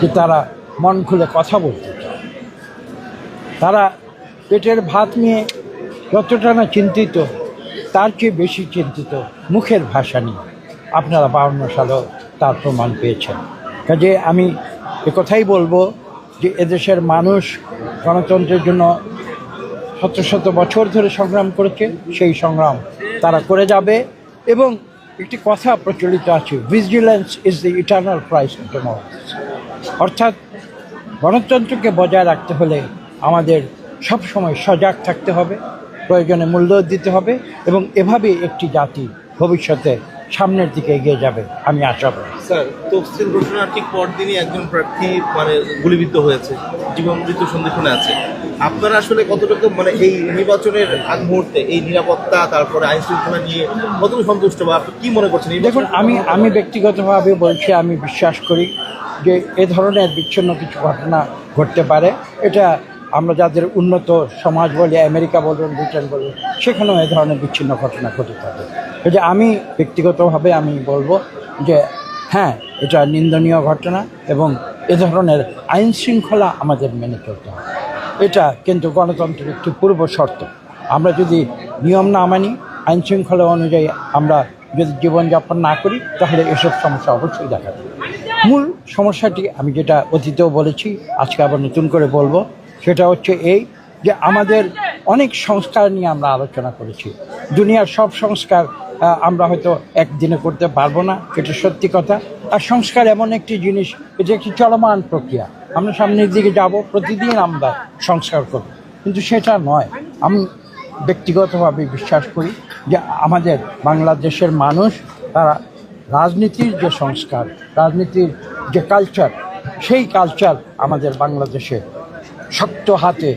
যে তারা মন খুলে কথা বলতে তারা পেটের ভাত নিয়ে যতটা না চিন্তিত, তার চেয়ে বেশি চিন্তিত মুখের ভাষা নিয়ে। আপনারা বাউন্ন সালেও তার প্রমাণ পেয়েছেন। কাজে আমি কথাই বলব যে এদেশের মানুষ গণতন্ত্রের জন্য শত শত বছর ধরে সংগ্রাম করেছে, সেই সংগ্রাম তারা করে যাবে এবং একটি কথা প্রচলিত আছে vigilance is the eternal price of democracy অর্থাৎ গণতন্ত্রকে বজায় রাখতে হলে আমাদের সব সময় সজাগ থাকতে হবে, প্রয়োজনে মূল্য দিতে হবে এবং এভাবে একটি জাতি ভবিষ্যতে সামনের দিকে এগিয়ে যাবে আমি আশাবাদী স্যার তফসিল ঘোষণার ঠিক পরদিনই একজন প্রার্থী মানে গুলিবিদ্ধ হয়েছে জীবন মৃত্যু সন্ধিক্ষণে আছে। আপনারা আসলে কতটুকু মানে এই নির্বাচনের আগ মুহূর্তে এই নিরাপত্তা তারপরে আইন শৃঙ্খলা নিয়ে কতটুকু সন্তুষ্ট বা আপনি কি মনে করছেন? দেখুন আমি আমি ব্যক্তিগতভাবে বলছি আমি বিশ্বাস করি যে এ ধরনের বিচ্ছিন্ন কিছু ঘটনা ঘটতে পারে। এটা আমরা যাদের উন্নত সমাজ বলি, আমেরিকা বলুন, ব্রিটেন বলুন, সেখানেও এ ধরনের বিচ্ছিন্ন ঘটনা ঘটে থাকে। যে আমি ব্যক্তিগতভাবে আমি বলব যে হ্যাঁ এটা নিন্দনীয় ঘটনা এবং এ ধরনের আইন শৃঙ্খলা আমাদের মেনে চলতে হবে। এটা কিন্তু গণতন্ত্রের একটি পূর্ব শর্ত। আমরা যদি নিয়ম না মানি, আইন শৃঙ্খলা অনুযায়ী আমরা যদি জীবনযাপন না করি, তাহলে এসব সমস্যা অবশ্যই দেখা দেবে। মূল সমস্যাটি, আমি যেটা অতীতেও বলেছি, আজকে আবার নতুন করে বলব সেটা হচ্ছে এই যে আমাদের অনেক সংস্কার নিয়ে আমরা আলোচনা করেছি। দুনিয়ার সব সংস্কার আমরা হয়তো একদিনে করতে পারব না, এটা সত্যি কথা। আর সংস্কার এমন একটি জিনিস, এটা একটি চলমান প্রক্রিয়া। আমরা সামনের দিকে যাব, প্রতিদিন আমরা সংস্কার করব। কিন্তু সেটা নয়। আমি ব্যক্তিগতভাবে বিশ্বাস করি যে আমাদের বাংলাদেশের মানুষ, তারা রাজনীতির যে সংস্কার, রাজনীতির যে কালচার সেই কালচার আমাদের বাংলাদেশে শক্ত হাতে,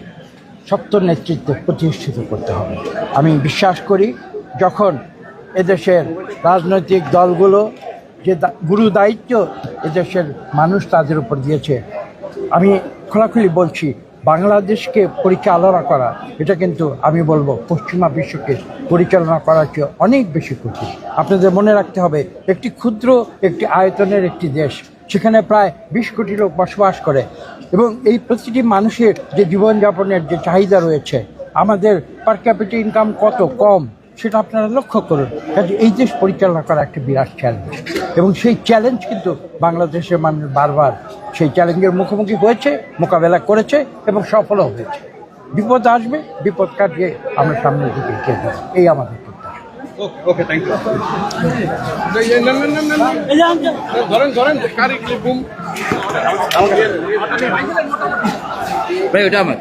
শক্ত নেতৃত্বে প্রতিষ্ঠিত করতে হবে। আমি বিশ্বাস করি, যখন এদেশের রাজনৈতিক দলগুলো যে গুরু দায়িত্ব এদেশের মানুষ তাদের উপর দিয়েছে, আমি খোলাখুলি বলছি, বাংলাদেশকে পরিচালনা করা, এটা কিন্তু আমি বলব, পশ্চিমা বিশ্বকে পরিচালনা করার চেয়ে অনেক বেশি কঠিন আপনাদের মনে রাখতে হবে, একটি ক্ষুদ্র একটি আয়তনের একটি দেশ সেখানে প্রায় বিশ কোটি লোক বসবাস করে। এবং এই প্রতিটি মানুষের যে জীবনযাপনের যে চাহিদা রয়েছে, আমাদের পার ক্যাপিটাল ইনকাম কত কম, সেটা আপনারা লক্ষ্য করুন। কাজে এই দেশ পরিচালনা করা একটা বিরাট চ্যালেঞ্জ এবং সেই চ্যালেঞ্জ কিন্তু বাংলাদেশের মানুষ বারবার সেই চ্যালেঞ্জের মুখোমুখি হয়েছে, মোকাবেলা করেছে এবং সফলও হয়েছে। বিপদ আসবে, বিপদ কাটিয়ে আমরা সামনের দিকে এই আমাদের ওকে থ্যাংক ইউ ধরেন ধরেন কারি বুম ভাই ওটা আমার।